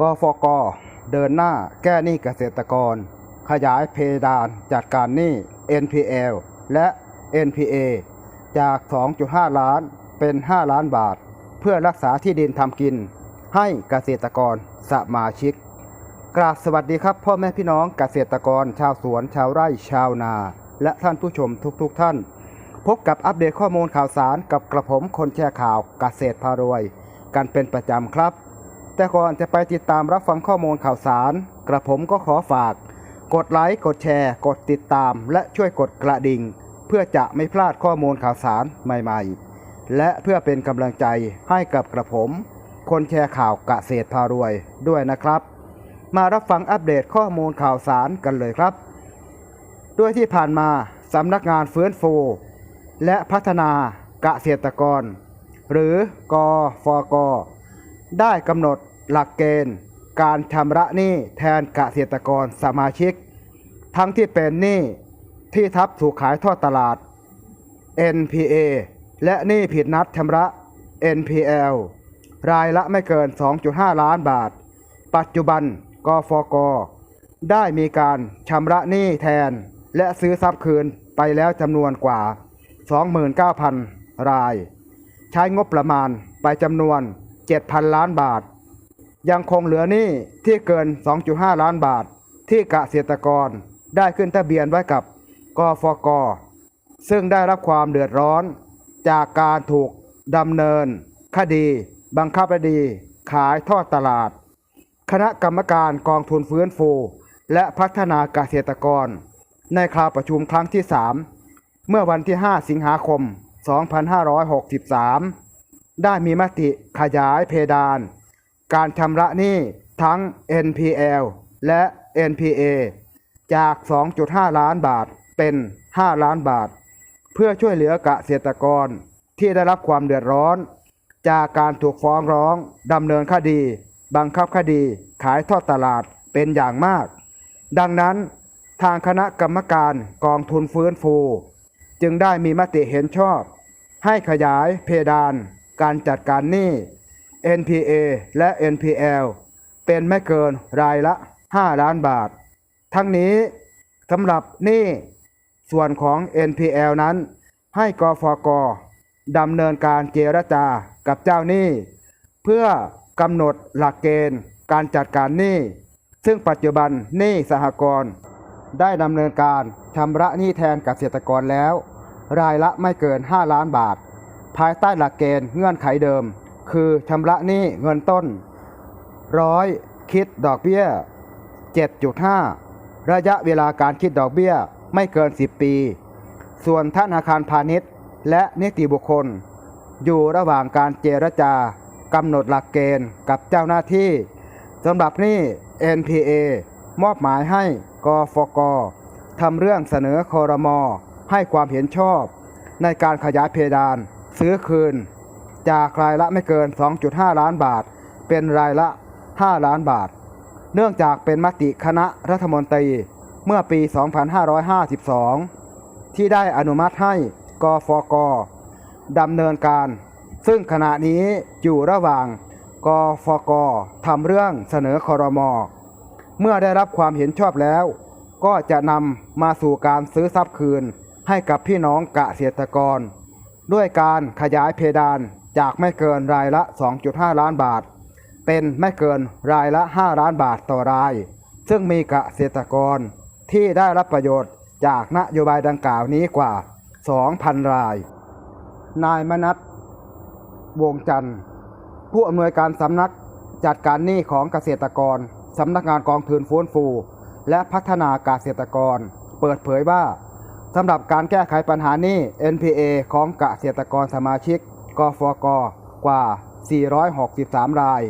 กฟกเดินหน้าแก้หนี้เกษตรกร ขยายเพดานจัดการหนี้ NPL และ NPA จาก 2.5 ล้านเป็น 5 ล้านบาท เพื่อรักษาที่ดินทำกิน ให้เกษตรกรสมาชิก กราบสวัสดีครับ พ่อแม่พี่น้องเกษตรกร ชาวสวน ชาวไร่ชาวนา และท่านผู้ชมทุกๆทท่าน พบกับอัปเดตข้อมูลข่าวสารกับกระผมคนแชร์ข่าวเกษตรพารวย กันเป็นประจำครับ แต่ก่อนจะไปติดตามรับฟังข้อมูลข่าวสาร กระผมก็ขอฝาก กดไลค์กดแชร์ กดติดตาม และช่วยกดกระดิ่ง เพื่อจะไม่พลาดข้อมูลข่าวสารใหม่ๆ และเพื่อเป็นกำลังใจให้กับกระผม คนแชร์ข่าวเกษตรพารวยด้วยนะครับ มารับฟังอัปเดตข้อมูลข่าวสารกันเลยครับ ด้วยที่ผ่านมาสำนักงานฟื้นฟู และพัฒนาเกษตรกร หรือกฟก ได้กำหนดหลักเกณฑ์ การชำระหนี้แทนเกษตรกรสมาชิก ทั้งที่เป็นหนี้ที่ทับถูกขายทอดตลาด NPA และหนี้ผิดนัดชำระ NPL รายละไม่เกิน 2.5 ล้านบาท ปัจจุบันกฟก ได้มีการชำระหนี้แทน และซื้อทรัพย์คืนไปแล้วจำนวนกว่า 29,000 ราย ใช้งบประมาณไปจำนวน 7,000 ล้านบาท ยังคงเหลือหนี้ที่เกิน 2.5 ล้านบาท ที่เกษตรกรได้ขึ้นทะเบียนไว้กับกฟก ซึ่งได้รับความเดือดร้อน จากการถูกดำเนิน คดี บังคับคดี ขายทอดตลาด คณะกรรมการกองทุนฟื้นฟู และพัฒนาเกษตรกร ในคราวประชุมครั้งที่ 3 เมื่อวันที่ 5 สิงหาคม 2563 ได้มีมติขยายเพดาน การชำระหนี้ทั้ง NPL และ NPA จาก 2.5 ล้านบาทเป็น 5 ล้านบาท เพื่อช่วยเหลือเกษตรกรที่ได้รับความเดือดร้อน จากการถูกฟ้องร้องดำเนินคดี บังคับคดีขายทอดตลาดเป็นอย่างมาก ดังนั้นทางคณะกรรมการกองทุนฟื้นฟู จึงได้มีมติเห็นชอบ ให้ขยายเพดาน การจัดการหนี้ NPA และ NPL เป็นไม่เกินรายละ 5 ล้านบาท ทั้งนี้สำหรับหนี้ส่วนของ NPL นั้น ให้กฟกดำเนินการเจรจากับเจ้าหนี้ เพื่อกำหนดหลักเกณฑ์การจัดการหนี้ ซึ่งปัจจุบันหนี้สหกรณ์ได้ดำเนินการชำระหนี้แทนเกษตรกรแล้ว รายละไม่เกิน 5 ล้านบาท ภายใต้หลักเกณฑ์เงื่อนไขเดิม คือชำระหนี้เงินต้นร้อยคิดดอกเบี้ย 7.5 ระยะเวลาการคิดดอกเบี้ยไม่เกิน 10 ปี ส่วนธนาคารพาณิชย์ และนิติบุคคล อยู่ระหว่างการเจรจากำหนดหลักเกณฑ์กับเจ้าหน้าที่สำหรับหนี้ NPA มอบหมายให้กฟกทำเรื่องเสนอคอรมอให้ความเห็นชอบ ในการขยายเพดาน ซื้อคืน จากรายละไม่เกิน 2.5 ล้านบาท เป็นรายละ 5 ล้านบาท เนื่องจากเป็นมติคณะรัฐมนตรี เมื่อปี 2552 ที่ได้อนุมัติให้กฟกดำเนินการ ซึ่งขณะนี้อยู่ระหว่างกฟกทำเรื่องเสนอคอรมอเมื่อได้รับความเห็นชอบแล้ว ก็จะนำมาสู่การซื้อทรัพย์คืนให้กับพี่น้องเกษตรกร ด้วยการขยายเพดานจากไม่เกินรายละ 2.5 ล้านบาท เป็นไม่เกินรายละ 5 ล้านบาทต่อราย ซึ่งมีเกษตรกรที่ได้รับประโยชน์จากนโยบายดังกล่าวนี้กว่า 2,000 ราย นายมนัทวงจันทร์ ผู้อำนวยการสำนักจัดการหนี้ของเกษตรกรสำนักงานกองทุนฟื้นฟู และพัฒนาเกษตรกร เปิดเผยว่า สำหรับการแก้ไขปัญหานี้ NPA ของเกษตรกรสมาชิกกฟกกว่า 463 ราย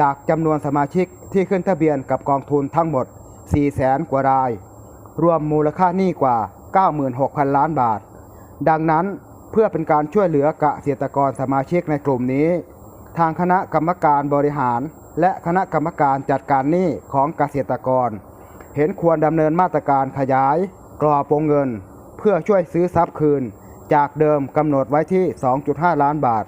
จากจำนวนสมาชิกที่ขึ้นทะเบียนกับกองทุนทั้งหมด 4 แสนกว่าราย รวมมูลค่าหนี้กว่า 96,000 ล้านบาท ดังนั้นเพื่อเป็นการช่วยเหลือเกษตรกรสมาชิกในกลุ่มนี้ ทางคณะกรรมการบริหาร และคณะกรรมการจัดการหนี้ของเกษตรกร เห็นควรดำเนินมาตรการขยาย กรอบวงเงิน พื่อช่วยซื้อทรัพย์คืน จากเดิมกำหนดไว้ที่ 2.5 ล้านบาท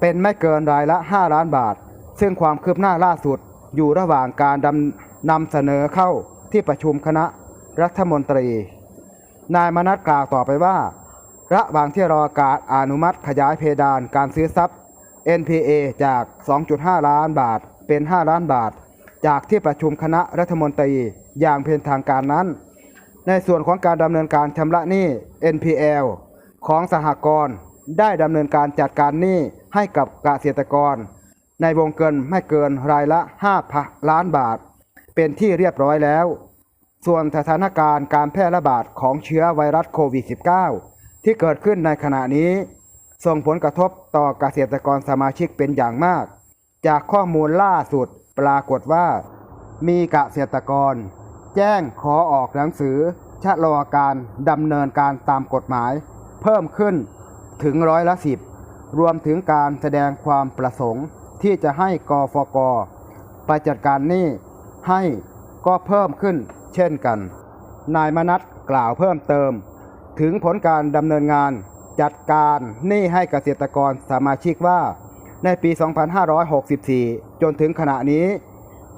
เป็นไม่เกินรายละ 5 ล้านบาท ซึ่งความคืบหน้าล่าสุดอยู่ระหว่างการดำนำเสนอเข้าที่ประชุมคณะรัฐมนตรี นายมนัสกล่าวต่อไปว่า ระหว่างที่รอการอนุมัติขยายเพดานการซื้อทรัพย์ NPA จาก 2.5 ล้านบาทเป็น 5 ล้านบาท จากที่ประชุมคณะรัฐมนตรีอย่างเป็นทางการนั้น ในส่วนของการดำเนินการชำระหนี้ NPL ของสหกรณ์ได้ดำเนินการจัดการหนี้ให้กับเกษตรกร ในวงเงินไม่เกินรายละ5ล้านบาท เป็นที่เรียบร้อยแล้ว ส่วนสถานการณ์การแพร่ระบาดของเชื้อไวรัสโควิด -19 ที่เกิดขึ้นในขณะนี้ ส่งผลกระทบต่อเกษตรกรสมาชิกเป็นอย่างมาก จากข้อมูลล่าสุดปรากฏว่า มีเกษตรกร แจ้งขอออกหนังสือชะลอการดำเนินการตามกฎหมาย เพิ่มขึ้นถึงร้อยละสิบรวมถึงการแสดงความประสงค์ที่จะให้กฟกไปจัดการหนี้ให้ก็เพิ่มขึ้นเช่นกัน นายมนัทกล่าวเพิ่มเติม ถึงผลการดำเนินงานจัดการหนี้ให้เกษตรกรสมาชิกว่า ในปี 2564 จนถึงขณะนี้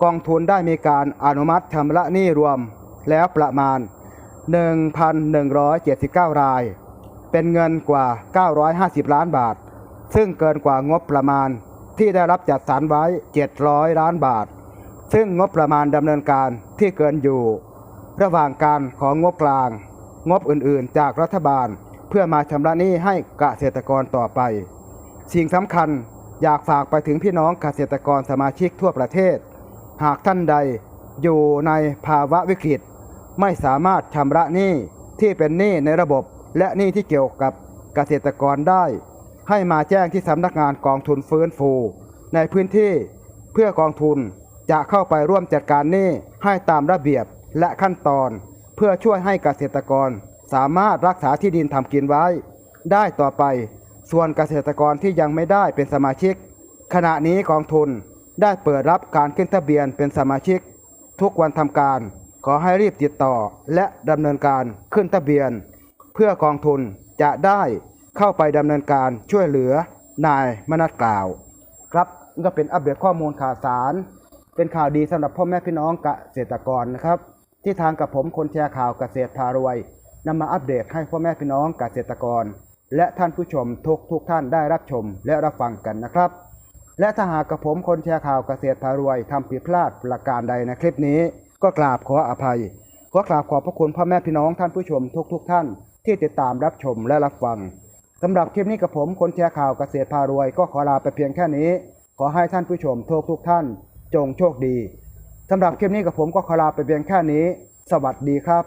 กองทุนได้มีการอนุมัติชำระหนี้รวมแล้วประมาณ 1,179 ราย เป็นเงินกว่า 950 ล้านบาท ซึ่งเกินกว่างบประมาณที่ได้รับจัดสรรไว้ 700 ล้านบาท ซึ่งงบประมาณดำเนินการที่เกินอยู่ ระหว่างการของงบกลาง งบอื่นๆ จากรัฐบาลเพื่อมาชำระหนี้ให้เกษตรกรต่อไป สิ่งสำคัญอยากฝากไปถึงพี่น้องเกษตรกรสมาชิกทั่วประเทศ หากท่านใดอยู่ในภาวะวิกฤต ไม่สามารถชำระหนี้ที่เป็นหนี้ในระบบและหนี้ที่เกี่ยวกับเกษตรกรได้ ให้มาแจ้งที่สำนักงานกองทุนฟื้นฟู ในพื้นที่เพื่อกองทุนจะเข้าไปร่วมจัดการหนี้ให้ตามระเบียบและขั้นตอน เพื่อช่วยให้เกษตรกรสามารถรักษาที่ดินทำกินไว้ ได้ต่อไปส่วนเกษตรกรที่ยังไม่ได้เป็นสมาชิก ขณะนี้กองทุน ได้เปิดรับการขึ้นทะเบียนเป็นสมาชิก ทุกวันทำการ ขอให้รีบติดต่อและดำเนินการขึ้นทะเบียน เพื่อกองทุนจะได้เข้าไปดำเนินการช่วยเหลือนายมนัสกล่าว ครับนี่ก็เป็นอัปเดตข้อมูลข่าวสาร เป็นข่าวดีสำหรับพ่อแม่พี่น้องเกษตรกรนะครับ ที่ทางกับผมคนแชร์ข่าวเกษตรพารวยนำมาอัปเดตให้พ่อแม่พี่น้องเกษตรกร และท่านผู้ชมทุกทุกท่านได้รับชมและรับฟังกันนะครับ และถ้าหากกับผมคนแชร์ข่าวเกษตรพารวยทำผิดพลาดประการใดในคลิปนี้ ก็กราบขออภัย ขอกราบขอบพระคุณพ่อแม่พี่น้องท่านผู้ชมทุกทุกท่าน ที่ติดตามรับชมและรับฟังสำหรับคลิปนี้กับผมคนแชร์ข่าวเกษตรพารวย ก็ขอลาไปเพียงแค่นี้ ขอให้ท่านผู้ชมทุกทุกท่าน จงโชคดีสำหรับคลิปนี้กับผมก็ขอลาไปเพียงแค่นี้ สวัสดีครับ